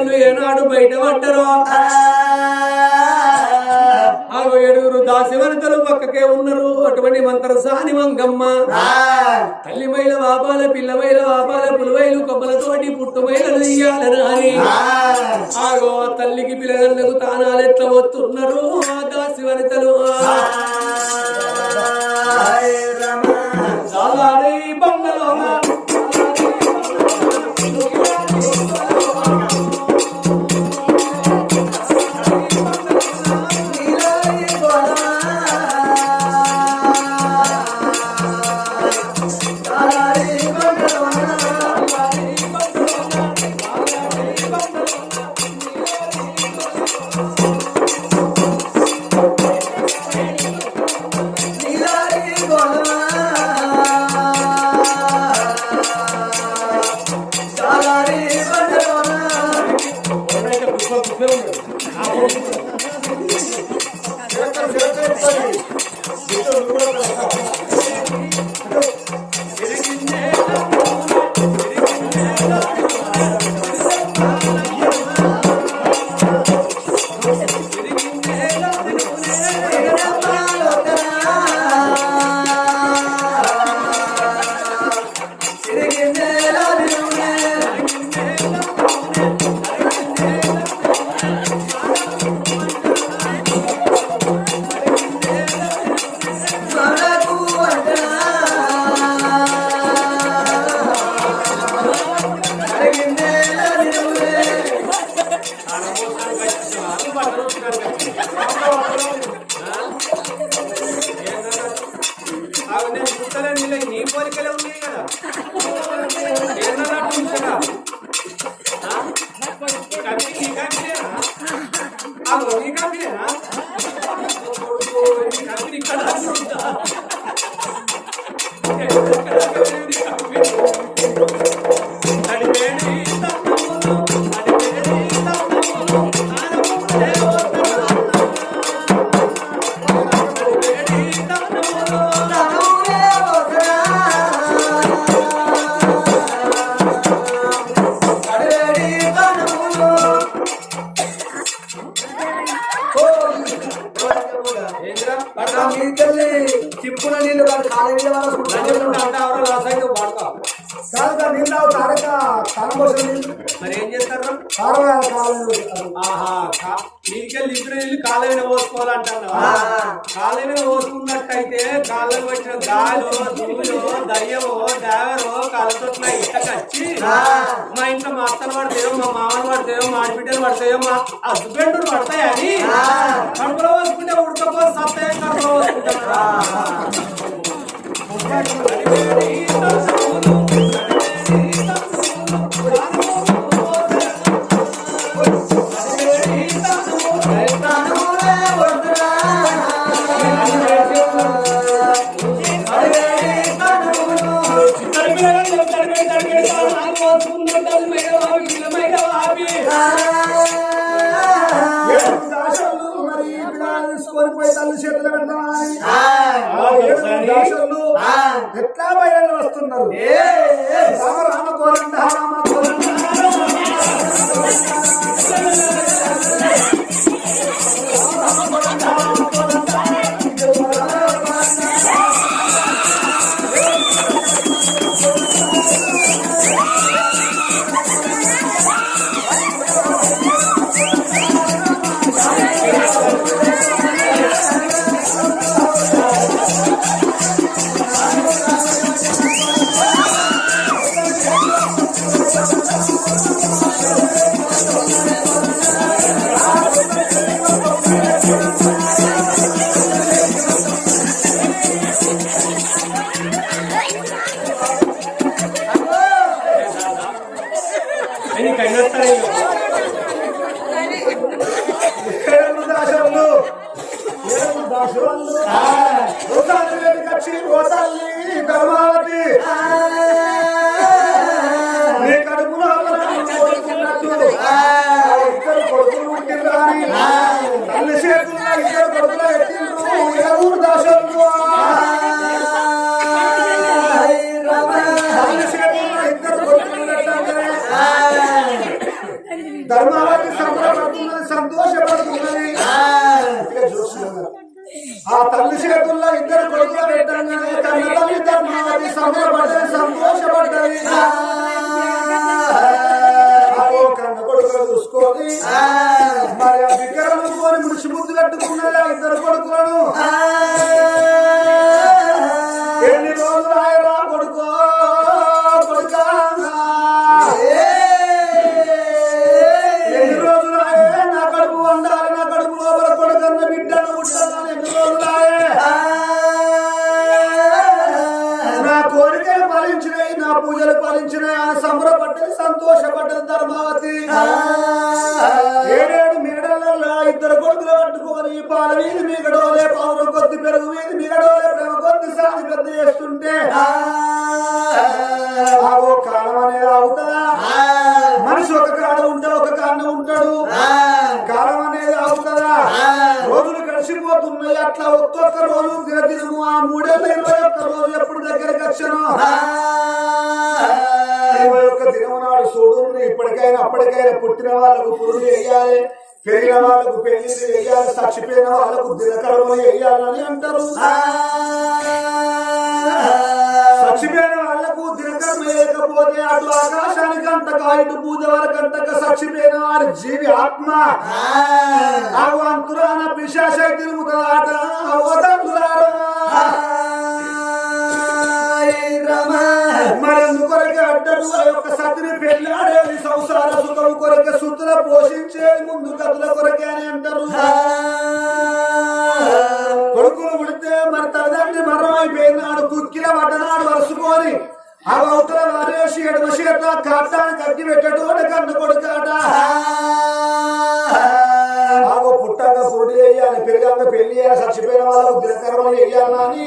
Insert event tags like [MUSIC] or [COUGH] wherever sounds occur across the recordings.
పిల్లలను ఏనాడు బయట పట్టరు. ఆగో ఏడుగురు దాసివనితలు పక్కకే ఉన్నారు. అటువంటి మంత్ర సాని మంగమ్మ తల్లి మైల వాపాల పిల్ల మైల వాపాల పులువైలు కొమ్మలతోటి పుట్టు తీయాలని అని. ఆగో తల్లికి పిల్లలకు తానాలు ఎట్లా వస్తున్నారు ఆ. దాసి వనితలు గాలు దూలో దయ్యమో దేవరో కాళ్ళతో ఇట్టకొచ్చి మా ఇంట్లో మా అత్తలు పడతాయో మా మామలు పడతాయో మా ఆడబిడ్డలు పడతాయో మా హస్బెండ్ పడతాయని కడుపులో పోసుకుంటే ఉడకపో సత్తాయి కడుపులో ಒಂದು గడిచిపోతున్నాయి అట్లా ఒక్కొక్క రోజు దినదినము ఆ మూడేళ్ళ ఇరవై ఒక్క రోజు ఎప్పుడు దగ్గరికి వచ్చాను. ఇరవై ఒక్క దినము నాడు చూడు ఇప్పటికైనా అప్పటికైనా పుట్టిన వాళ్ళకు పురుడు వేయాలి. పెరిగిన వాళ్ళకు పెళ్ళి వేయాలి చచ్చిపోయిన వాళ్ళకు దినకర్మ వేయాలని అంటారు. చచ్చిపోయిన లేకపోతే అటు ఆకాశానికి అంటక ఇటు పూజ వరకు అంటక చచ్చిపోయిన వారి జీవి ఆత్మ. అంతురాన పిశాశ తిరుగుతాట మరెందుకొరకే అడ్డడు ఆ యొక్క సతిని పెళ్ళాడేది సంసార సుఖం కొరకే సుతుల పోషించేది ముందు కథల కొరకే అని అంటారు. ఎడమ చేత కట్టానికి అగ్గి పెట్టేటోడు కన్న కొడుకాట ఆగో పుట్టంగా పురుడు వేయాలి పెరిగాక పెళ్ళి చేయాలి చచ్చిపోయిన వాళ్ళకు దినకర్మలు వేయాలని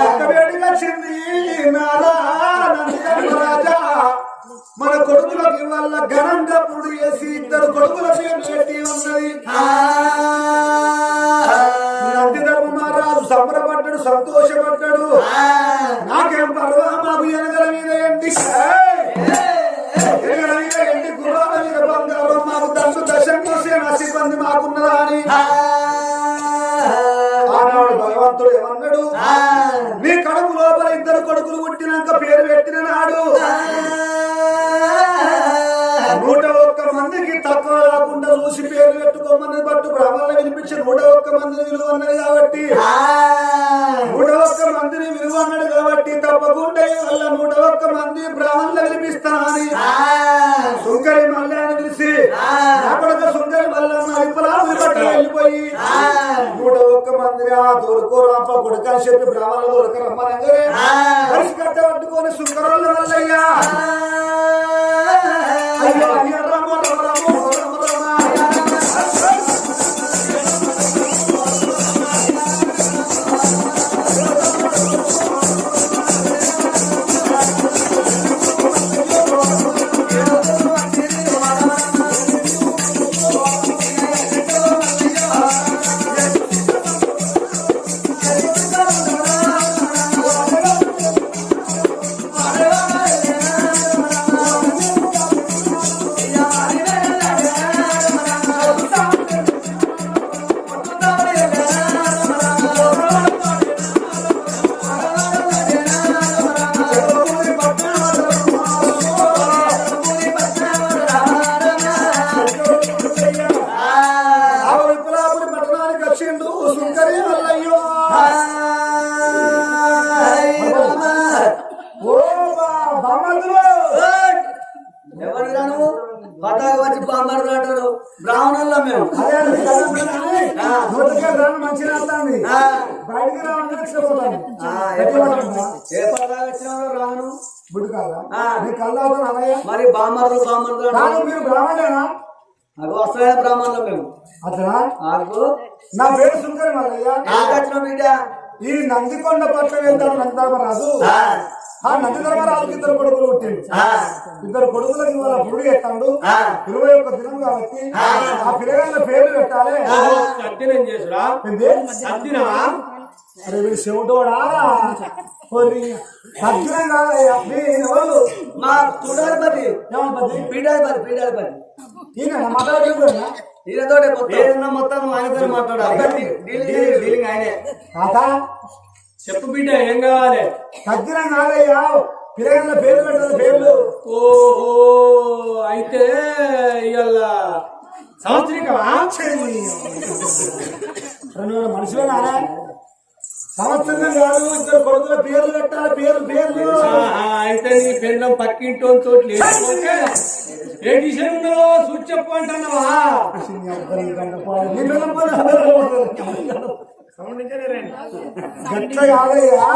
పక్కవేడిగా వచ్చింది మన కొడుకులకి వాళ్ళ ఘనంగా పురుడు చేసి ఇద్దరు కొడుకుల పేరు పెట్టి ఉన్నది? నంది సంబరపడ్డాడు సంతోషపడ్డాడు. నాకేం పర్వా మాకు ఎనగల మీద ఎండి ఎనగల మీద ఎండి గుర్రాల మీద బంగారం మాకు దశ దశంకోసే నా సిబ్బంది మాకున్నదా అని. ఆనాడు భగవంతుడు ఏమన్నాడు? నీ కడుపు లోపల ఇద్దరు కొడుకులు పుట్టినాక పేరు పెట్టిన నాడు. రాకుండా చూసి పేరు పెట్టుకోమన్నది బట్టు బ్రాహ్మణులు వినిపించి నూట ఒక్క మందిని విలువ అన్నది కాబట్టి. నూట ఒక్క మందిని విలువ అన్నాడు కాబట్టి తప్పకుండా వల్ల నూట ఒక్క మంది బ్రాహ్మణులు వినిపిస్తానని సుంకరి మల్లాన్ని పిలిచి నా కొడుకు సుంకరి విప్పలాలు పట్ల వెళ్ళిపోయి నూట ఒక్క మందిని ఆ దొరుకోరాప కొడుక అని చెప్పి బ్రాహ్మణులు దొరక రమ్మనంగానే కలిసి కట్ట పట్టుకొని సుంకరోళ్ళ వల్లయ్యా అయ్యో అయ్యో మరి బామ్మర్లు కాదు మీరు బ్రాహ్మణేనా బ్రాహ్మణులు మేము? నాకు? నా పేరు మల్లయ్య బిడ్డ ఈ నందికొండ పట్ల వెళ్తాడు నందధర్మరాజు ఆ, ఆ నందిధర్మరాజుకి ఇద్దరు కొడుకులు పుట్టిండు ఆ, ఇద్దరు కొడుకులకి ఇవాళ పురుడు ఎత్తాడు ఆ. ఇరవై ఒక్క దినం కాబట్టి ఆ. పిల్లగాళ్ళ పేర్లు పెట్టాలి. సత్యనం అరే వీడు చెవుటోడా మా తుడారిపతి పీడారిపతి పీడారిపతి ఈయన మాట్లాడే ఈయనతోటే మొత్తం మొత్తం ఆయనతో మాట్లాడాలి. డీలింగ్ ఆయనే. తాత. చెప్పు బిడ్డ ఏం కావాలి? తగ్గిన నాగయ్యా పిల్లగన్న పేరు పెట్టదు పేర్లు. ఓహో అయితే ఇవాళ సంవత్సరికమా? మనుషులే నారా సంవత్సరం కాదు ఇద్దరు కొడుకుల పేర్లు పెట్టాలి పేర్లు పేర్లు. ఆహా, అయితే నీ పెళ్ళం పక్కింటో తోటి లేకపోతే ఏ డిసిషన్ ఉందో సూచి చెప్పు అంటున్నావా? నీ పిల్లలు పోనీ. గట్ల కాదయ్యా.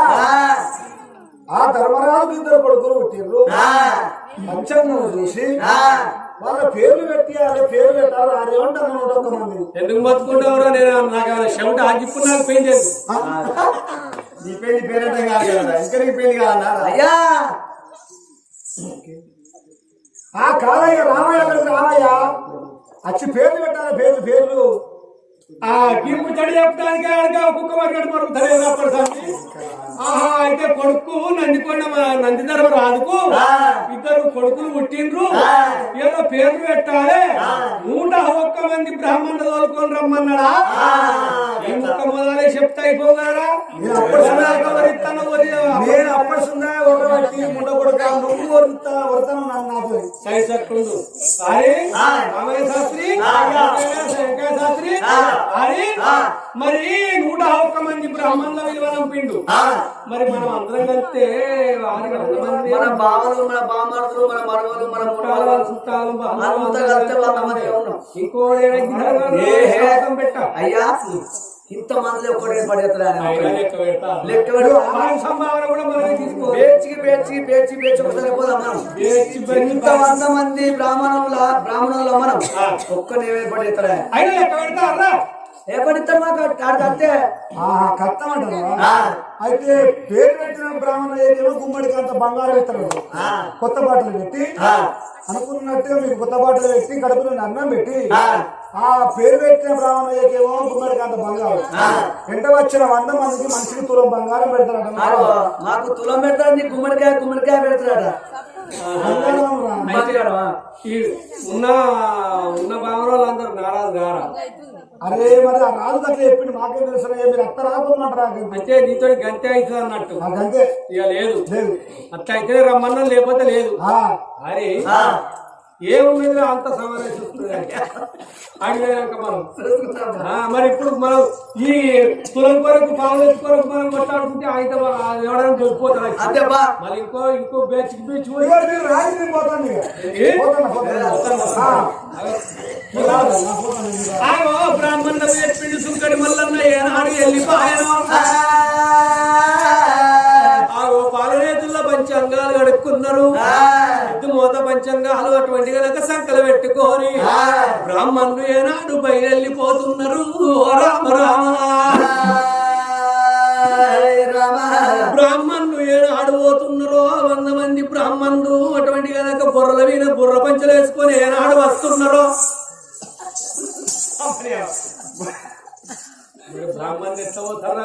ఆ, ధర్మరాజు ఇద్దరు కొడుకులు పుట్టిర్రు. చూసి. వాళ్ళ పేర్లు పెట్టాలి పేర్లు పెట్టాలి. ఆరేమంటారు నూట ఒక్క మంది ఎందుకు బతుకుంటావురా? నేను నాకు ఏమైనా చెమట ఆగిప్పుడు నాకు పెయిన్ లేదు నీ పెళ్ళి పేరంటే కాదు ఇంకా నీ పెళ్ళి కాదన్నా అయ్యా! ఆ కాదయ్య రామయ్య అక్కడికి రామయ్య వచ్చి పేర్లు పెట్టాలి పేర్లు పేర్లు. ఆ గిమ్ము చెడు చెప్పడానికి ఆడగా కుక్క పక్కన పడుతుంది పడుతుంది ఆహా అయితే కొడుకు నందికొండ మన నందిధర్మ రాజుకు ఇద్దరు కొడుకులు పుట్టిండ్రు. ఏదో పేర్లు పెట్టాలి. నూట ఒక్క మంది బ్రాహ్మణులు తోలుకొని రమ్మన్నాడా? చెప్తా మరి నూట ఒక్క మంది బ్రాహ్మణుల విలువ నంపిండు మరి మనం అందరం కలిస్తే మన బావలు మన బామలు మన మరవలు మన ముట్టాలు చుట్టాలు అంతా కలిస్తే వాళ్ళ ఇంకోటి పెట్ట. అయ్యా. ఇంత మందిలో ఒకటి పడేస్తారు అయినా లెక్క పెడతా. లెక్క పెడు వారి సంభావన కూడా మనకి తీసుకో పేర్చికి పేర్చి పేర్చి పేర్చి ఒకసారి పోదాం మనం. పేర్చి పేర్చి ఇంత వంద మంది బ్రాహ్మణుల బ్రాహ్మణుల మనం లెక్క పెడతా మాకు కట్టమంటారా? ఆ. అయితే పేరు పెట్టిన బ్రాహ్మణ ఏమో గుమ్మడికి అంత బంగారం ఇస్తారు. కొత్త బాటలు పెట్టి అనుకున్నట్టుగా మీకు కొత్త బాటలు పెట్టి కడుపు నుండి అన్నం పెట్టి ఆ పేరు పెట్టిన బ్రాహ్మణ ఏకేమో గుమ్మడికి అంత బంగారం. వెంట వచ్చిన వంద మందికి మనిషికి తులం బంగారం పెడతారట ఆగో, మాకు తులం పెడతారు నీ గుమ్మడికాయ గుమ్మడికాయ పెడతారట. ఈ ఉన్న ఉన్న భావనలు అందరూ నారాజు గారా? అరే మరి ఆ రాజు దగ్గర చెప్పిండు మాకేం తెలుసు మీరు అత్త రాకమంటారా అంటే నీతో గంటే అవుతుంది అన్నట్టు. ఇక లేదు. లేదు. అట్లా అయితే రమ్మన్నా లేకపోతే లేదు. ఆ, అరే ఏమున్నది అంత సమావేశం అడిగాక మనం. మరి ఇప్పుడు మనం ఈ తులం కొరకు పనులు కొరకు మనం కొట్లాడుకుంటే ఎవడైనా మళ్ళీ ఇంకో ఇంకో బేచ్ బీచ్ బ్రాహ్మణ చెప్పిండు ఏనాడు వెళ్ళిపోయాను. పంచాంగాలు గడుక్కున్నారు ఎద్దు మోత పంచాంగాలు అటువంటి గనక సంకలు పెట్టుకొని బ్రాహ్మణులు ఏనాడు బయలుపోతున్నారు రామ రామ. బ్రాహ్మణులు ఏనాడు పోతున్నారో వంద మంది బ్రాహ్మణులు అటువంటి గనక బుర్రల మీద బుర్ర పంచలు వేసుకొని ఏనాడు వస్తున్నారో. బ్రాహ్మణులు ఎట్లా పోతారా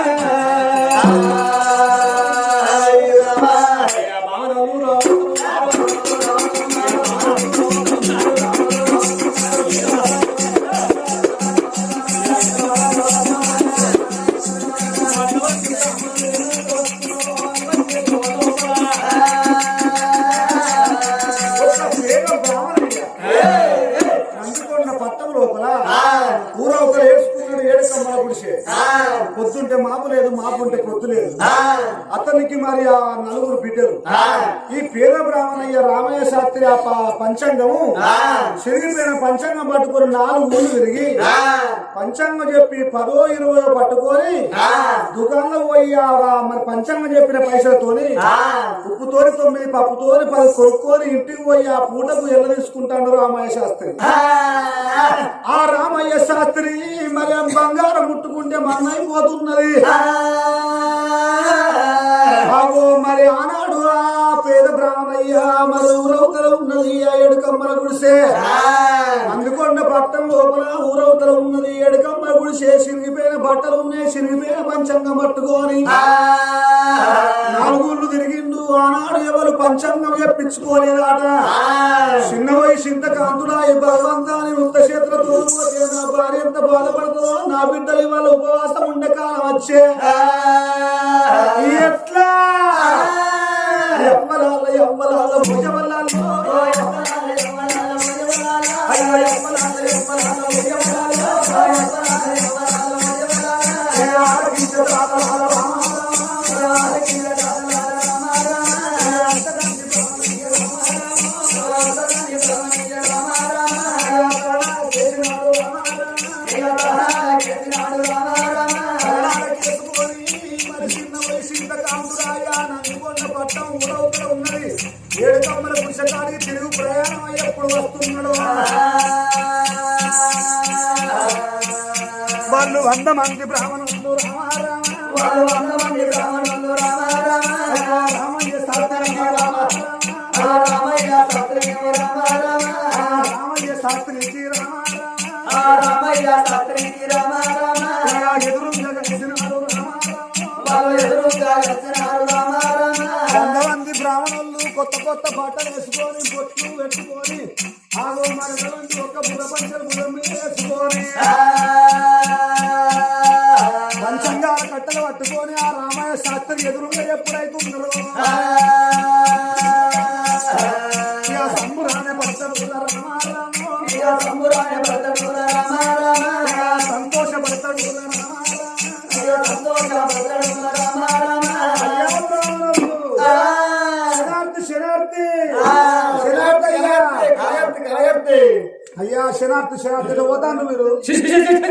మరి ఆ నలుగురు బిడ్డలు. ఈ పేద బ్రాహ్మణయ్య రామయ్య శాస్త్రి ఆ పంచాంగము సిరిగిపోయిన పంచాంగం పట్టుకొని నాలుగు ఊళ్ళు తిరిగి పంచాంగం చెప్పి పదో ఇరవై పట్టుకొని దుకాణంలో పోయి మరి పంచాంగం చెప్పిన పైసలతోని ఉప్పుతోని తొమ్మిది పప్పుతోని పది కొనుక్కొని ఇంటికి పోయి ఆ పూటకు ఎల్ల తీసుకుంటాడు రామయ్య శాస్త్రి. ఆ. రామయ్య శాస్త్రి మరి బంగారం ముట్టుకుంటే మన్నైపోతున్నది ఉన్నది ఆ ఏడుకమ్మల గుడిసే. అందుకొండ పట్టం లోపల ఊరవతల ఉన్నది ఏడుకమ్మల గుడిసే. సిరిగిపోయిన బట్టలు ఉన్నాయి సిరిగిపోయిన పంచంగం పట్టుకొని. నాలుగుళ్ళు తిరిగిండు ఆనాడు ఎవరు పంచాంగం చెప్పించుకోలేదాట చిన్న వయసు ఇంత కాంతుడా ఈ భగవంతాని ఉత్త చేతులతో నా భార్య ఎంత బాధపడుతుందో నా బిడ్డలు ఇవాళ ఉపవాసం ఉండే కాలం వచ్చే. ఎట్లా? ఎవ్వలాల ఎవ్వలాల భుజవలాలో అయ్యో వాళ్ళు వంద మంది బ్రాహ్మణులు రామారామ రామయ్య శాస్త్రి రామారామ రామయ్య శాస్త్రి రామారామ ఎదురుగా కలిసినాడు రామారామ వంద మంది బ్రాహ్మణులు కొత్త కొత్త బట్టలు వేసుకొని బొట్లు పెట్టుకొని ఆగో మరి ఒక బుధ పంచలు బుధం వేసుకొని. కట్టలు పట్టుకొని ఆ రామాయ శాస్త్రి ఎదురుగా ఎప్పుడైతే ఉన్నారో సంబురానే రామారాము అయ్యా శనార్థి శనార్థి. పోతాను మీరు. [LAUGHS]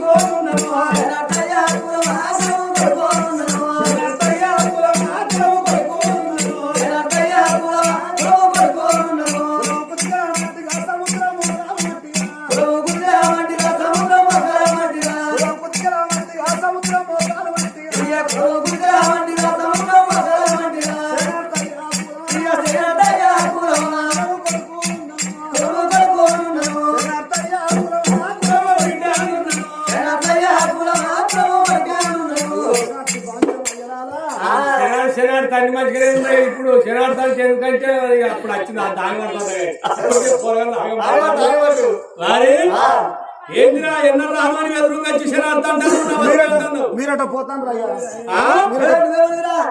ఇప్పుడు తండ్రి ఎందుకంటే అప్పుడు వచ్చింది ఆ దాని మరి ఏందిరా ఎన్న రామాని ఎదురుగా వచ్చి మీరట పోతాను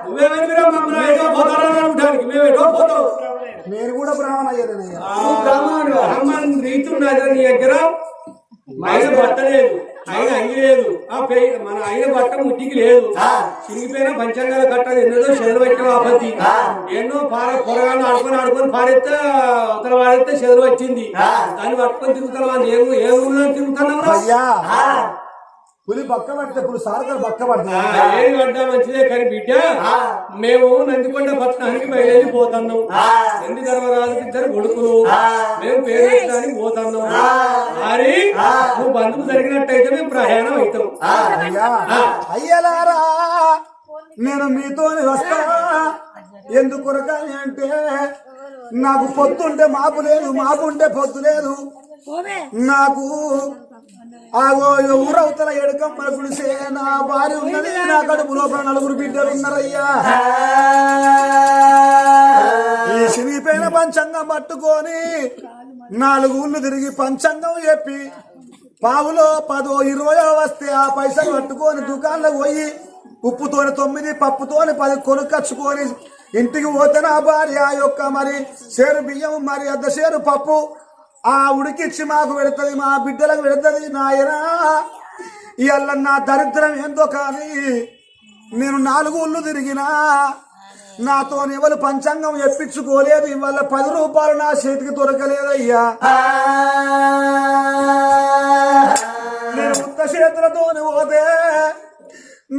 నువ్వేమైనా మమ్మల్ని? ఏదో మేము పోతాం. నేను కూడా బ్రాహ్మణ అయ్యేదనయ్యా బ్రాహ్మణ్ రీతి ఉన్నది నీ దగ్గర. ఆయన బట్ట లేదు ఆయన అంగి లేదు ఆ మన ఆయన బట్ట ముట్టికి లేదు. చిరిగిపోయిన పంచంగాల కట్టలు ఎన్నదో చెదలు పెట్టిన అబద్ధి ఎన్నో పార పొరగాళ్ళు ఆడుకొని ఆడుకొని పారేస్తే అవతల వాడైతే చెదలు వచ్చింది. దాన్ని పట్టుకొని తిరుగుతున్నాం ఏ ఏ ఊళ్ళో తిరుగుతున్నాం అయ్యా. పులి పక్క పడితే పులి సారకలు పక్క పడతా ఏది పడ్డా మంచిదే కానీ బిడ్డ మేము నందికొండ పట్టణానికి బయలుదేరిపోతున్నాం నంది ధర్మరాజుకి ఇద్దరు కొడుకులు. మేము పేరెత్తడానికి పోతున్నాం. మరి నువ్వు బంధువు జరిగినట్టయితే మేము ప్రయాణం అవుతాం. అయ్యా. అయ్యలారా నేను మీతోని వస్తా. ఎందుకు కొరకాలి అంటే నాకు పొద్దుంటే మాపు లేదు మాపు ఉంటే పొద్దు లేదు. నాకు ఊరవతల ఎడకమ్మ గుడిసే నా భార్య ఉన్నది నా కడుపు లోపల నలుగురు బిడ్డలు ఉన్నారయ్యా. ఈ సిరిగిపోయిన పంచంగం పట్టుకొని నాలుగు ఊళ్ళు తిరిగి పంచంగం చెప్పి పావులో పదో ఇరవయో వస్తే ఆ పైసలు పట్టుకొని దుకాణంలో పోయి ఉప్పుతోని తొమ్మిది పప్పుతోని పది కొనుక్కొచ్చుకొని ఇంటికి పోతే నా భార్య ఆ యొక్క మరి సేరు బియ్యం మరి అర్ధ సేరు పప్పు ఆ ఉడికిచ్చి మాకు పెడుతుంది మా బిడ్డలకు పెడుతుంది నాయనా. ఇవల్ల నా దరిద్రం ఏందో కానీ నేను నాలుగు ఊళ్ళు తిరిగినా నాతో ఎవరు పంచాంగం ఎప్పించుకోలేదు ఇవాళ పది రూపాయలు నా చేతికి దొరకలేదయ్యా. నేను ఉత్త చేతులతో పోతే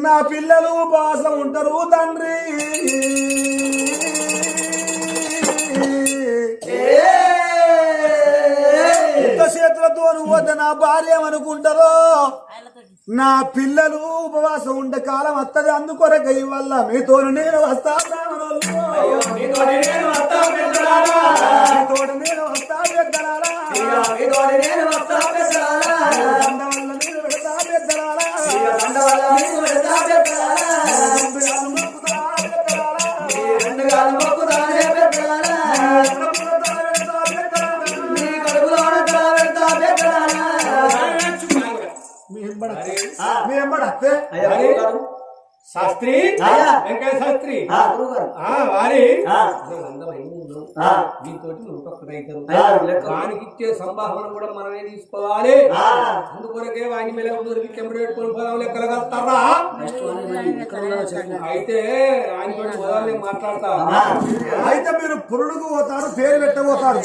నా పిల్లలు ఉపవాసం ఉంటారు తండ్రి. చేతులతో పోతే నా భార్య ఏమనుకుంటారో నా పిల్లలు ఉపవాసం ఉండే కాలం వత్తది అందుకొరక వల్ల మీతో నేను వస్తా నేను వస్తా పెద్దలారా. మీ ఎంబడ అత్తే శాస్త్రి. వెంకయ్య శాస్త్రి వారి? ఆ. ఆ. దీంతోటి నూటొక్క రైతులు. వానికి ఇచ్చే సంభావన కూడా మనమే తీసుకోవాలి. ఆ. అందుకొరకే వాని మీద పెట్టుకుని లెక్కలు కలుతారా అయితే ఆయన మాట్లాడతా. మీరు పురుడుకు పోతారు పేరు పెట్టబోతారు.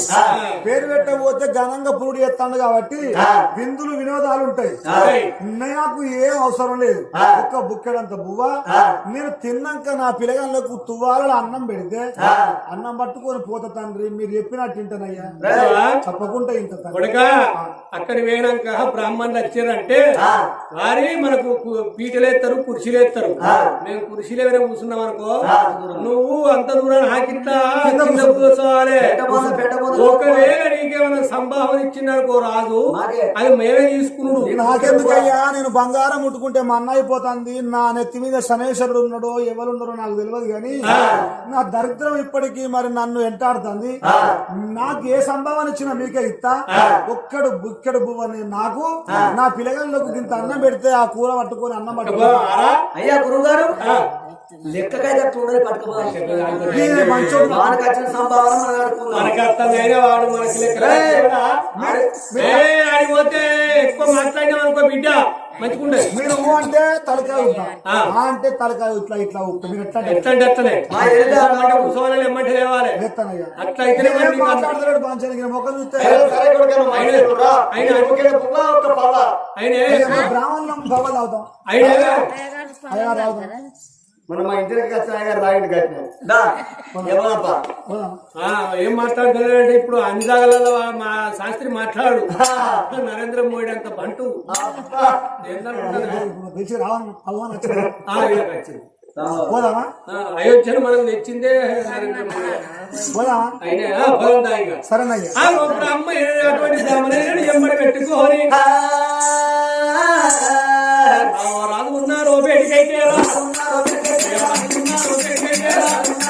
పేరు పెట్టబోతే ఘనంగా పురుడు చేస్తాడు కాబట్టి విందులు వినోదాలు ఉంటాయి. నాకు ఏం అవసరం లేదు. ఒక్క బుక్కెడంత బువ్వ. నేను తిన్నాక నా పిల్లగాళ్ళకు తువ్వాలలో అన్నం పెడితే అన్నం పట్టుకొని పోతా తండ్రి మీరు చెప్పినట్టు వింటానయ్యా. తప్పకుండా ఇంత అక్కడ పోయినాక బ్రాహ్మణులు వచ్చారంటే వారి మనకు పీటలేస్తారు కుర్చీలేస్తారు. మేము కుర్చీలు ఎవరైనా కూర్చున్నాం అనుకో నువ్వు అంత దూరం ఆకిట్లా కింద కూర్చోవాలి. పెట్టబోదు, పెట్టబోదు. ఒకవేళ నీకేమైనా సంభావన ఇచ్చిందనుకో రాజు మాకే. అది మేమే తీసుకున్నాడు నాకెందుకయ్యా? నేను బంగారం ముట్టుకుంటే మన్న అయిపోతుంది నా నెత్తి మీద శనేశ్వరుడు ఉన్నాడో ఎవరున్నారో నాకు తెలియదు కానీ నా దరిద్రం ఇప్పటికీ మరి నన్ను వెంటాడుతుంది. నాకు ఏ సంభావన ఇచ్చినా మీకే ఇస్తా. ఒక్కడు బుక్కడు బువ్వని నాకు నా పిల్లగాళ్ళకు ఇంత అన్నం పెడితే ఆ కూర పట్టుకొని అన్నం పట్టుకొని అయ్యా గురువు గారు. లెక్కకైతే చూడని పట్టుకోవాలి మనకు వచ్చిన సంభావన మనం ఆడుకుందాం మనకి అర్థమైన వాడు మనకి లెక్క ఎక్కువ మాట్లాడినాం అనుకో బిడ్డ. మీరు ఊ అంటే తలకాయ ఉంటా ఆ. అంటే తలకాయ ఇట్లా ఇట్లా ఉంటా మీరు ఎట్లా ఎత్తానయ్యా అంత- మాట్లాడతాడు పంచానికి ముఖం చూస్తే. అయినే బ్రాహ్మణులం భగవద్ అవుతాం అయినే అయ్యా రావుతాం మన మా ఇంటి దగ్గర గారు రాయండి ఏం మాట్లాడుతున్నాడంటే ఇప్పుడు అన్ని జాగాలలో మా శాస్త్రి మాట్లాడు నరేంద్ర మోడీ అంత బంటు అయోధ్యను మనం తెచ్చిందే నరేంద్ర మోడీ పోదామా అమ్మ పెట్టుకోని రాదు love.